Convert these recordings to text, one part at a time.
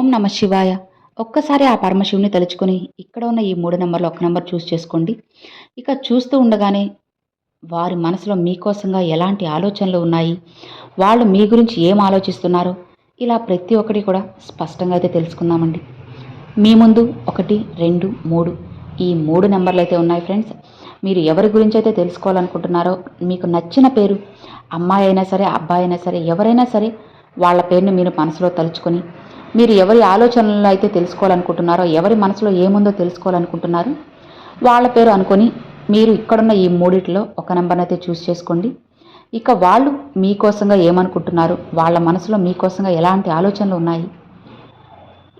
ఓం నమ శివాయ. ఒక్కసారి ఆ పరమశివుని తలుచుకొని ఇక్కడ ఉన్న ఈ మూడు నెంబర్లు ఒక నెంబర్ చూస్ చేసుకోండి. ఇక చూస్తూ ఉండగానే వారి మనసులో మీకోసంగా ఎలాంటి ఆలోచనలు ఉన్నాయి? వాళ్ళు మీ గురించి ఏం ఆలోచిస్తున్నారో? ఇలా ప్రతి ఒక్కటి కూడా స్పష్టంగా అయితే తెలుసుకుందామండి. మీ ముందు ఒకటి రెండు మూడు ఈ మూడు నెంబర్లు అయితే ఉన్నాయి ఫ్రెండ్స్. మీరు ఎవరి గురించి అయితే తెలుసుకోవాలనుకుంటున్నారో మీకు నచ్చిన పేరు అమ్మాయి అయినా సరే అబ్బాయి అయినా సరే ఎవరైనా సరే వాళ్ళ పేరుని మీరు మనసులో తలుచుకొని మీరు ఎవరి ఆలోచనలు అయితే తెలుసుకోవాలనుకుంటున్నారో ఎవరి మనసులో ఏముందో తెలుసుకోవాలనుకుంటున్నారో వాళ్ళ పేరు అనుకొని మీరు ఇక్కడున్న ఈ మూడిట్లో ఒక నెంబర్ని అయితే చూస్ చేసుకోండి. ఇక వాళ్ళు మీకోసంగా ఏమనుకుంటున్నారు వాళ్ళ మనసులో మీకోసంగా ఎలాంటి ఆలోచనలు ఉన్నాయి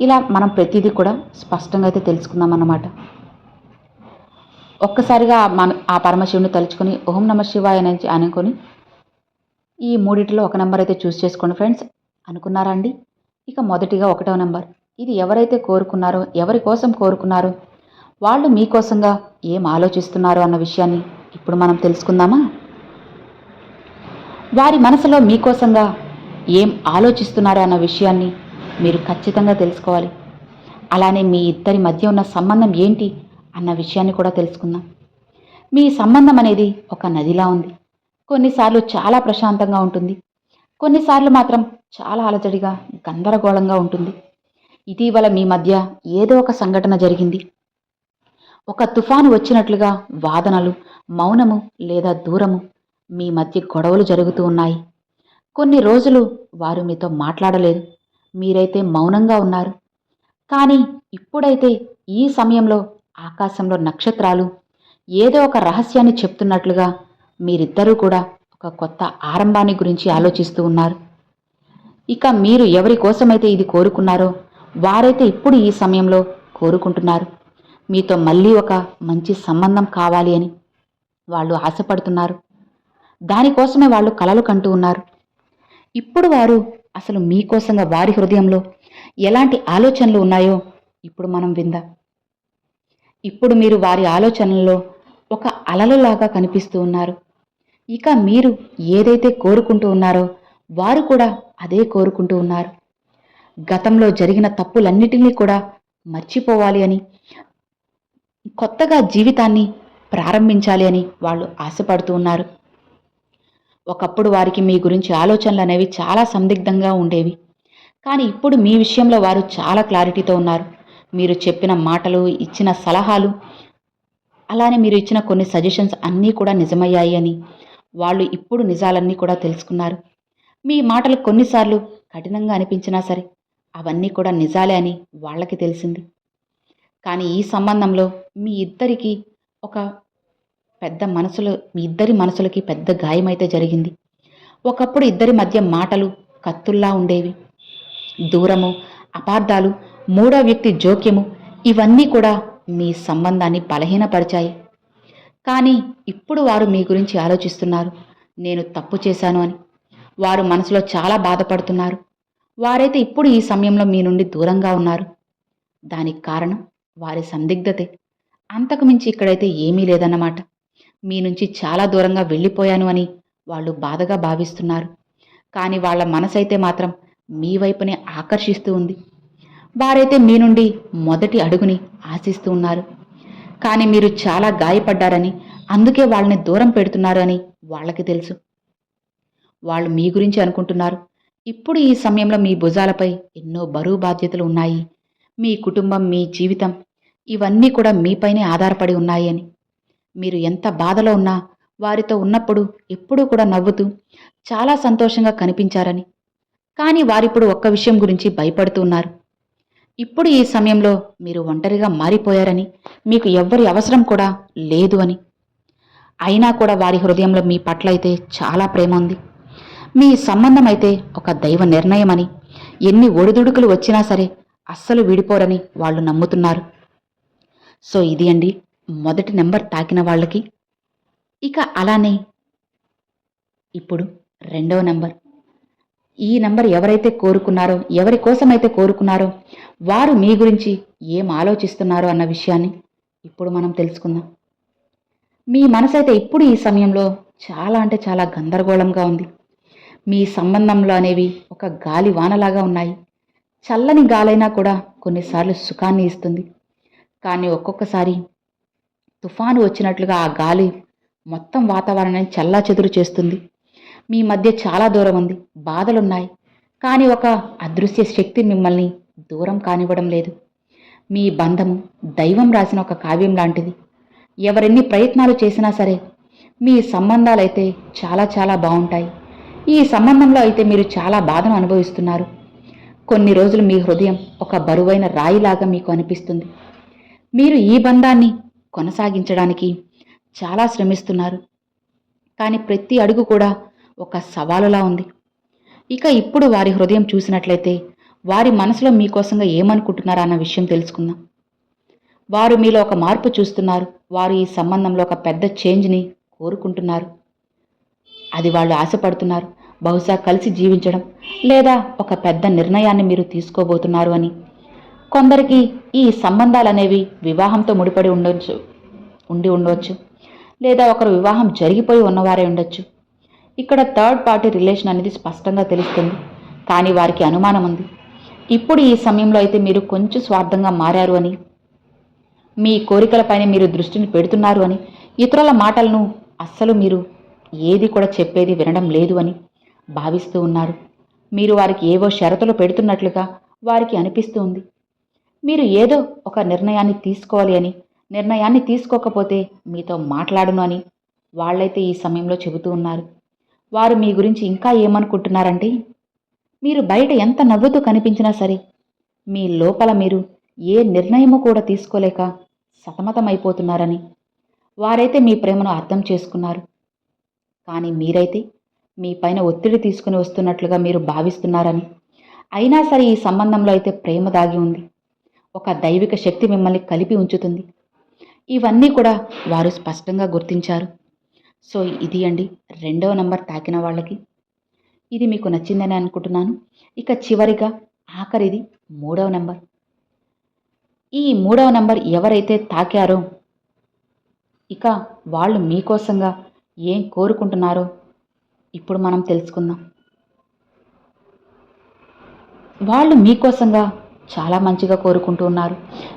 ఇలా మనం ప్రతిదీ కూడా స్పష్టంగా అయితే తెలుసుకుందాం అన్నమాట. ఒక్కసారిగా ఆ మన ఆ పరమశివుని తలుచుకొని ఓం నమ శివాయ అని అనుకొని ఈ మూడిటిలో ఒక నెంబర్ అయితే చూస్ చేసుకోండి ఫ్రెండ్స్ అనుకున్నారా అండి? ఇక మొదటిగా ఒకటో నెంబర్. ఇది ఎవరైతే కోరుకున్నారో ఎవరి కోసం కోరుకున్నారో వాళ్ళు మీకోసంగా ఏం ఆలోచిస్తున్నారో అన్న విషయాన్ని ఇప్పుడు మనం తెలుసుకుందామా? వారి మనసులో మీకోసంగా ఏం ఆలోచిస్తున్నారో అన్న విషయాన్ని మీరు ఖచ్చితంగా తెలుసుకోవాలి. అలానే మీ ఇద్దరి మధ్య ఉన్న సంబంధం ఏంటి అన్న విషయాన్ని కూడా తెలుసుకుందాం. మీ సంబంధం అనేది ఒక నదిలా ఉంది. కొన్నిసార్లు చాలా ప్రశాంతంగా ఉంటుంది. కొన్నిసార్లు మాత్రం చాలా అలజడిగా గందరగోళంగా ఉంటుంది. ఇటీవల మీ మధ్య ఏదో ఒక సంఘటన జరిగింది. ఒక తుఫాను వచ్చినట్లుగా వాదనలు మౌనము లేదా దూరము మీ మధ్య గొడవలు జరుగుతూ ఉన్నాయి. కొన్ని రోజులు వారు మీతో మాట్లాడలేదు. మీరైతే మౌనంగా ఉన్నారు. కానీ ఇప్పుడైతే ఈ సమయంలో ఆకాశంలో నక్షత్రాలు ఏదో ఒక రహస్యాన్ని చెప్తున్నట్లుగా మీరిద్దరూ కూడా ఒక కొత్త ఆరంభాన్ని గురించి ఆలోచిస్తూ ఉన్నారు. ఇక మీరు ఎవరి కోసమైతే ఇది కోరుకున్నారో వారైతే ఇప్పుడు ఈ సమయంలో కోరుకుంటున్నారు. మీతో మళ్ళీ ఒక మంచి సంబంధం కావాలి అని వాళ్ళు ఆశపడుతున్నారు. దానికోసమే వాళ్ళు కలలు కంటూ ఉన్నారు. ఇప్పుడు వారు అసలు మీకోసంగా వారి హృదయంలో ఎలాంటి ఆలోచనలు ఉన్నాయో ఇప్పుడు మనం విందా. ఇప్పుడు మీరు వారి ఆలోచనల్లో ఒక అలలులాగా కనిపిస్తూ ఉన్నారు. ఇక మీరు ఏదైతే కోరుకుంటూ ఉన్నారో వారు కూడా అదే కోరుకుంటూ ఉన్నారు. గతంలో జరిగిన తప్పులన్నిటినీ కూడా మర్చిపోవాలి అని కొత్తగా జీవితాన్ని ప్రారంభించాలి అని వాళ్ళు ఆశపడుతూ ఉన్నారు. ఒకప్పుడు వారికి మీ గురించి ఆలోచనలు అనేవి చాలా సందిగ్ధంగా ఉండేవి. కానీ ఇప్పుడు మీ విషయంలో వారు చాలా క్లారిటీతో ఉన్నారు. మీరు చెప్పిన మాటలు ఇచ్చిన సలహాలు అలానే మీరు ఇచ్చిన కొన్ని సజెషన్స్ అన్నీ కూడా నిజమయ్యాయి అని వాళ్ళు ఇప్పుడు నిజాలన్నీ కూడా తెలుసుకున్నారు. మీ మాటలు కొన్నిసార్లు కఠినంగా అనిపించినా సరే అవన్నీ కూడా నిజాలే అని వాళ్ళకి తెలిసింది. కానీ ఈ సంబంధంలో మీ ఇద్దరికి ఒక పెద్ద మనసులో మీ ఇద్దరి మనసులకి పెద్ద గాయమైతే జరిగింది. ఒకప్పుడు ఇద్దరి మధ్య మాటలు కత్తుల్లా ఉండేవి. దూరము అపార్థాలు మూడో వ్యక్తి జోక్యము ఇవన్నీ కూడా మీ సంబంధాన్ని బలహీనపరిచాయి. కానీ ఇప్పుడు వారు మీ గురించి ఆలోచిస్తున్నారు. నేను తప్పు చేశాను అని. వారు మనసులో చాలా బాధపడుతున్నారు. వారైతే ఇప్పుడు ఈ సమయంలో మీ నుండి దూరంగా ఉన్నారు. దానికి కారణం వారి సందిగ్ధతే. అంతకుమించి ఇక్కడైతే ఏమీ లేదన్నమాట. మీ నుంచి చాలా దూరంగా వెళ్ళిపోయాను అని వాళ్ళు బాధగా భావిస్తున్నారు. కానీ వాళ్ళ మనసైతే మాత్రం మీ వైపునే ఆకర్షిస్తూ ఉంది. వారైతే మీ నుండి మొదటి అడుగుని ఆశిస్తూ ఉన్నారు. కానీ మీరు చాలా గాయపడ్డారని అందుకే వాళ్ళని దూరం పెడుతున్నారు అని వాళ్ళకి తెలుసు. వాళ్ళు మీ గురించి అనుకుంటున్నారు. ఇప్పుడు ఈ సమయంలో మీ భుజాలపై ఎన్నో బరువు బాధ్యతలు ఉన్నాయి. మీ కుటుంబం మీ జీవితం ఇవన్నీ కూడా మీపైనే ఆధారపడి ఉన్నాయి అని. మీరు ఎంత బాధలో ఉన్నా వారితో ఉన్నప్పుడు ఎప్పుడూ కూడా నవ్వుతూ చాలా సంతోషంగా కనిపించారని. కానీ వారిప్పుడు ఒక్క విషయం గురించి భయపడుతూ ఉన్నారు. ఇప్పుడు ఈ సమయంలో మీరు ఒంటరిగా మారిపోయారని మీకు ఎవ్వరి అవసరం కూడా లేదు అని. అయినా కూడా వారి హృదయంలో మీ పట్ల అయితే చాలా ప్రేమ ఉంది. మీ సంబంధం అయితే ఒక దైవ నిర్ణయం అని ఎన్ని ఒడిదుడుకులు వచ్చినా సరే అస్సలు విడిపోరని వాళ్ళు నమ్ముతున్నారు. సో ఇది అండి మొదటి నెంబర్ తాకిన వాళ్ళకి. ఇక అలానే ఇప్పుడు రెండవ నెంబర్. ఈ నెంబర్ ఎవరైతే కోరుకున్నారో ఎవరి కోసమైతే కోరుకున్నారో వారు మీ గురించి ఏం ఆలోచిస్తున్నారో అన్న విషయాన్ని ఇప్పుడు మనం తెలుసుకుందాం. మీ మనసైతే ఇప్పుడు ఈ సమయంలో చాలా అంటే చాలా గందరగోళంగా ఉంది. మీ సంబంధంలో అనేవి ఒక గాలి వానలాగా ఉన్నాయి. చల్లని గాలైనా కూడా కొన్నిసార్లు సుఖాన్ని ఇస్తుంది. కానీ ఒక్కొక్కసారి తుఫాను వచ్చినట్లుగా ఆ గాలి మొత్తం వాతావరణాన్ని చల్లా చెదురు చేస్తుంది. మీ మధ్య చాలా దూరం ఉంది. బాధలున్నాయి. కానీ ఒక అదృశ్య శక్తి మిమ్మల్ని దూరం కానివ్వడం లేదు. మీ బంధము దైవం రాసిన ఒక కావ్యం లాంటిది. ఎవరెన్ని ప్రయత్నాలు చేసినా సరే మీ సంబంధాలైతే చాలా చాలా బాగుంటాయి. ఈ సంబంధంలో అయితే మీరు చాలా బాధను అనుభవిస్తున్నారు. కొన్ని రోజులు మీ హృదయం ఒక బరువైన రాయిలాగా మీకు అనిపిస్తుంది. మీరు ఈ బంధాన్ని కొనసాగించడానికి చాలా శ్రమిస్తున్నారు. కానీ ప్రతి అడుగు కూడా ఒక సవాలులా ఉంది. ఇక ఇప్పుడు వారి హృదయం చూసినట్లయితే వారి మనసులో మీకోసంగా ఏమనుకుంటున్నారా అన్న విషయం తెలుసుకుందాం. వారు మీలో ఒక మార్పు చూస్తున్నారు. వారు ఈ సంబంధంలో ఒక పెద్ద చేంజ్ని కోరుకుంటున్నారు. అది వాళ్ళు ఆశపడుతున్నారు. బహుశా కలిసి జీవించడం లేదా ఒక పెద్ద నిర్ణయాన్ని మీరు తీసుకోబోతున్నారు అని. కొందరికి ఈ సంబంధాలు అనేవి వివాహంతో ముడిపడి ఉండొచ్చు ఉండి ఉండవచ్చు లేదా ఒకరు వివాహం జరిగిపోయి ఉన్నవారే ఉండొచ్చు. ఇక్కడ థర్డ్ పార్టీ రిలేషన్ అనేది స్పష్టంగా తెలుస్తుంది. కానీ వారికి అనుమానం ఉంది. ఇప్పుడు ఈ సమయంలో అయితే మీరు కొంచెం స్వార్థంగా మారారు అని మీ కోరికలపైన మీరు దృష్టిని పెడుతున్నారు అని ఇతరుల మాటలను అస్సలు మీరు ఏది కూడా చెప్పేది వినడం లేదు అని భావిస్తూ ఉన్నారు. మీరు వారికి ఏవో షరతులు పెడుతున్నట్లుగా వారికి అనిపిస్తూ ఉంది మీరు ఏదో ఒక నిర్ణయాన్ని తీసుకోవాలి అని నిర్ణయాన్ని తీసుకోకపోతే మీతో మాట్లాడను అని వాళ్ళైతే ఈ సమయంలో చెబుతూ ఉన్నారు. వారు మీ గురించి ఇంకా ఏమనుకుంటున్నారంటే మీరు బయట ఎంత నవ్వుతూ కనిపించినా సరే మీ లోపల మీరు ఏ నిర్ణయము కూడా తీసుకోలేక సతమతమైపోతున్నారని వారైతే మీ ప్రేమను అర్థం చేసుకున్నారు. కానీ మీరైతే మీ పైన ఒత్తిడి తీసుకుని వస్తున్నట్లుగా మీరు భావిస్తున్నారని. అయినా సరే ఈ సంబంధంలో అయితే ప్రేమ దాగి ఉంది. ఒక దైవిక శక్తి మిమ్మల్ని కలిపి ఉంచుతుంది. ఇవన్నీ కూడా వారు స్పష్టంగా గుర్తించారు. సో ఇది అండి రెండవ నంబర్ తాకిన వాళ్ళకి. ఇది మీకు నచ్చిందని అనుకుంటున్నాను. ఇక చివరిగా ఆఖరిది మూడవ నంబర్. ఈ మూడవ నంబర్ ఎవరైతే తాకారో ఇక వాళ్ళు మీకోసంగా ఏం కోరుకుంటున్నారో? ఇప్పుడు మనం తెలుసుకుందాం. వాళ్ళు మీకోసంగా చాలా మంచిగా కోరుకుంటూ ఉన్నారు.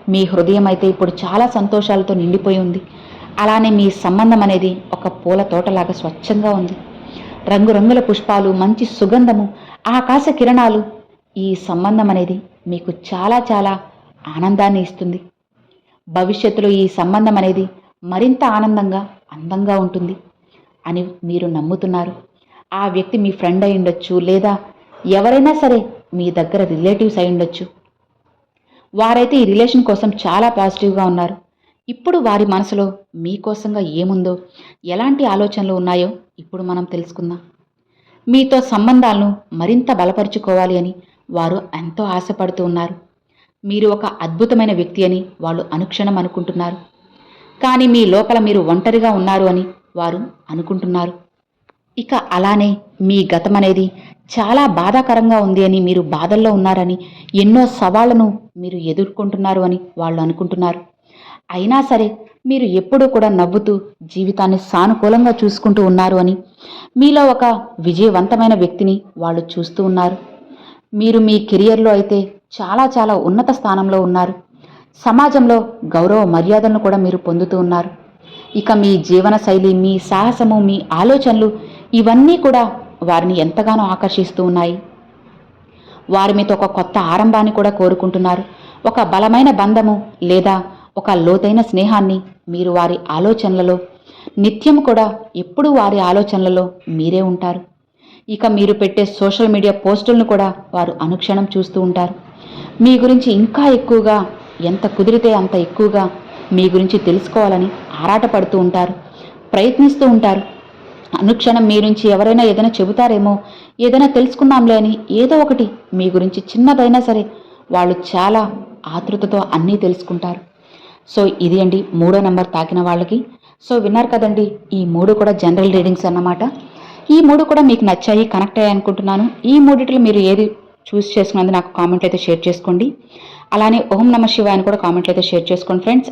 మీ హృదయం అయితే ఇప్పుడు చాలా సంతోషాలతో నిండిపోయి ఉంది. అలానే మీ సంబంధం అనేది ఒక పూల తోటలాగా స్వచ్ఛంగా ఉంది. రంగురంగుల పుష్పాలు మంచి సుగంధము ఆకాశ కిరణాలు ఈ సంబంధం అనేది మీకు చాలా చాలా ఆనందాన్ని ఇస్తుంది. భవిష్యత్తులో ఈ సంబంధం అనేది మరింత ఆనందంగా అందంగా ఉంటుంది. అని మీరు నమ్ముతున్నారు. ఆ వ్యక్తి మీ ఫ్రెండ్ అయి ఉండొచ్చు లేదా ఎవరైనా సరే మీ దగ్గర రిలేటివ్స్ అయి ఉండొచ్చు. వారైతే ఈ రిలేషన్ కోసం చాలా పాజిటివ్గా ఉన్నారు. ఇప్పుడు వారి మనసులో మీకోసంగా ఏముందో ఎలాంటి ఆలోచనలు ఉన్నాయో ఇప్పుడు మనం తెలుసుకుందాం. మీతో సంబంధాలను మరింత బలపరుచుకోవాలి అని వారు ఎంతో ఆశపడుతూ ఉన్నారు. మీరు ఒక అద్భుతమైన వ్యక్తి అని వాళ్ళు అనుక్షణం అనుకుంటున్నారు. కానీ మీ లోపల మీరు ఒంటరిగా ఉన్నారు అని వారు అనుకుంటున్నారు. ఇక అలానే మీ గతం అనేది చాలా బాధాకరంగా ఉంది అని మీరు బాధల్లో ఉన్నారని ఎన్నో సవాళ్ళను మీరు ఎదుర్కొంటున్నారు అని వాళ్ళు అనుకుంటున్నారు. అయినా సరే మీరు ఎప్పుడూ కూడా నవ్వుతూ జీవితాన్ని సానుకూలంగా చూసుకుంటూ ఉన్నారు అని మీలో ఒక విజయవంతమైన వ్యక్తిని వాళ్ళు చూస్తూ ఉన్నారు. మీరు మీ కెరియర్లో అయితే చాలా చాలా ఉన్నత స్థానంలో ఉన్నారు. సమాజంలో గౌరవ మర్యాదలను కూడా మీరు పొందుతూ ఉన్నారు. ఇక మీ జీవన శైలి మీ సాహసము మీ ఆలోచనలు ఇవన్నీ కూడా వారిని ఎంతగానో ఆకర్షిస్తూ ఉన్నాయి. వారి మీతో ఒక కొత్త ఆరంభాన్ని కూడా కోరుకుంటున్నారు. ఒక బలమైన బంధము లేదా ఒక లోతైన స్నేహాన్ని మీరు వారి ఆలోచనలలో నిత్యం కూడా ఎప్పుడూ వారి ఆలోచనలలో మీరే ఉంటారు. ఇక మీరు పెట్టే సోషల్ మీడియా పోస్టులను కూడా వారు అనుక్షణం చూస్తూ ఉంటారు. మీ గురించి ఇంకా ఎక్కువగా ఎంత కుదిరితే అంత ఎక్కువగా మీ గురించి తెలుసుకోవాలని ఆరాటపడుతూ ఉంటారు ప్రయత్నిస్తూ ఉంటారు. అనుక్షణం మీ నుంచి ఎవరైనా ఏదైనా చెబుతారేమో ఏదైనా తెలుసుకుందాంలే అని ఏదో ఒకటి మీ గురించి చిన్నదైనా సరే వాళ్ళు చాలా ఆతృతతో అన్నీ తెలుసుకుంటారు. సో ఇది అండి మూడో నెంబర్ తాకిన వాళ్ళకి. సో విన్నారు కదండి ఈ మూడు కూడా జనరల్ రీడింగ్స్ అన్నమాట. ఈ మూడు కూడా మీకు నచ్చాయి కనెక్ట్ అయ్యాయి అనుకుంటున్నాను. ఈ మూడిట్లో మీరు ఏది చూస్ చేసుకున్నది నాకు కామెంట్లు అయితే షేర్ చేసుకోండి. అలానే ఓం నమ శివాయని కూడా కామెంట్లు అయితే షేర్ చేసుకోండి ఫ్రెండ్స్.